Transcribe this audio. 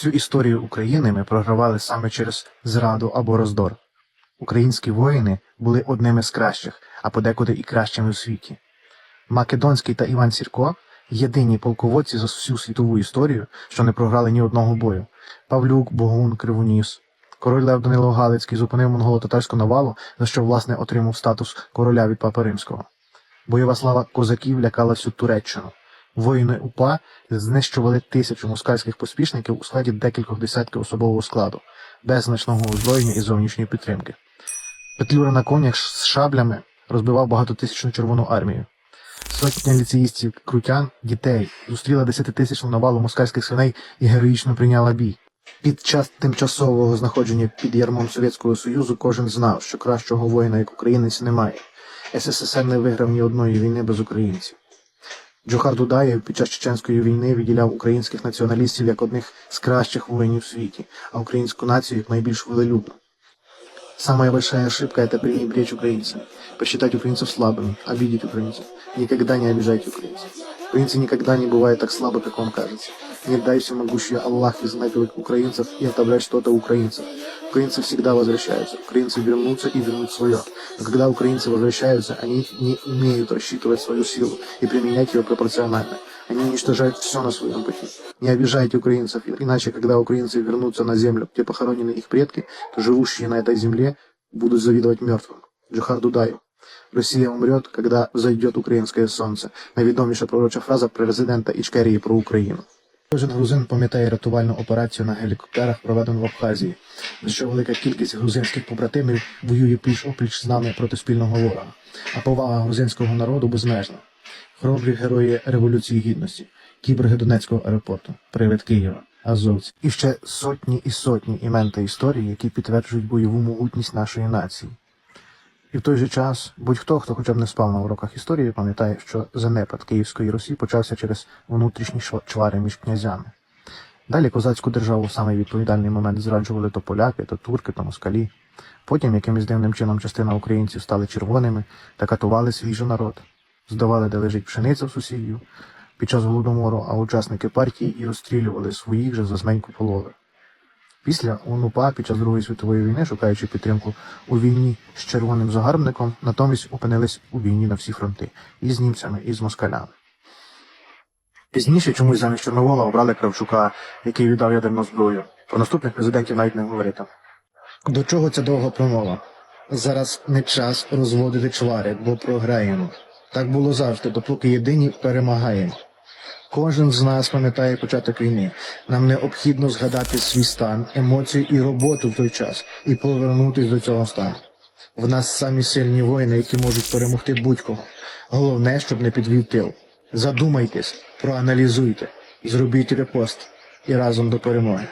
Всю історію України ми програвали саме через зраду або роздор. Українські воїни були одними з кращих, а подекуди і кращими у світі. Македонський та Іван Сірко єдині полководці за всю світову історію, що не програли ні одного бою. Павлюк, Богун, Кривоніс. Король Лев Данило Галицький зупинив монголо-татарську навалу, за що власне отримав статус короля від Папи Римського. Бойова слава козаків лякала всю Туреччину. Воїни УПА знищували тисячу москальських поспішників у складі декількох десятків особового складу, без значного озброєння і зовнішньої підтримки. Петлюра на конях з шаблями розбивав багатотисячну червону армію. Сотня ліцеїстів, крутян, дітей зустріла десятитисячну навалу москальських свиней і героїчно прийняла бій. Під час тимчасового знаходження під ярмом Совєтського Союзу кожен знав, що кращого воїна, як українець, немає. СССР не виграв ні одної війни без українців. Джохар Дудаєв під час чеченської війни виділяв українських націоналістів як одних з кращих воїнів у світі, а українську націю як найбільш волелюбну. Самая большая ошибка – это пренебречь украинцами, посчитать украинцев слабыми, обидеть украинцев. Никогда не обижайте украинцев. Украинцы никогда не бывают так слабы, как вам кажется. Не дай всемогущий Аллах изнаковать украинцев и отобрать что-то украинцев. Украинцы всегда возвращаются. Украинцы вернутся и вернут свое. Но когда украинцы возвращаются, они не умеют рассчитывать свою силу и применять ее пропорционально. Они уничтожают все на своем пути. Не обижайте украинцев, иначе, когда украинцы вернутся на землю, где похоронены их предки, то живущие на этой земле будут завидовать мертвым. Джохар Дудаев. Росія умрет, когда взойдет українське сонце. Найвідоміша пророча фраза президента Ічкерії про Україну. Кожен грузин пам'ятає рятувальну операцію на гелікоптерах, проведену в Абхазії, що велика кількість грузинських побратимів воює пліч опліч з нами проти спільного ворога. А повага грузинського народу безмежна. Хоробрі герої Революції Гідності, кіберги Донецького аеропорту, привид Києва, Азовці. І ще сотні і сотні імен та історій, які підтверджують бойову могутність нашої нації. І в той же час будь-хто, хто хоча б не спав на уроках історії, пам'ятає, що занепад Київської Русі почався через внутрішні чвари між князями. Далі козацьку державу в самий відповідальний момент зраджували то поляки, то турки, то москалі. Потім якимось дивним чином частина українців стали червоними та катували свій же народ, здавали, де лежить пшениця в сусідів під час голодомору, а учасники партії і розстрілювали своїх же за зменьку полови. Після ОНУПА під час Другої світової війни, шукаючи підтримку у війні з червоним загарбником, натомість опинились у війні на всі фронти і з німцями, і з москалями. Пізніше чомусь замість Чорновола обрали Кравчука, який віддав ядерну зброю. Про наступних президентів навіть не говорити. До чого ця довга промова? Зараз не час розводити чвари, бо програємо. Так було завжди, допоки єдині перемагаємо. Кожен з нас пам'ятає початок війни. Нам необхідно згадати свій стан, емоції і роботу в той час і повернутися до цього стану. В нас самі сильні воїни, які можуть перемогти будь-кого. Головне, щоб не підвів тил. Задумайтесь, проаналізуйте, зробіть репост і разом до перемоги.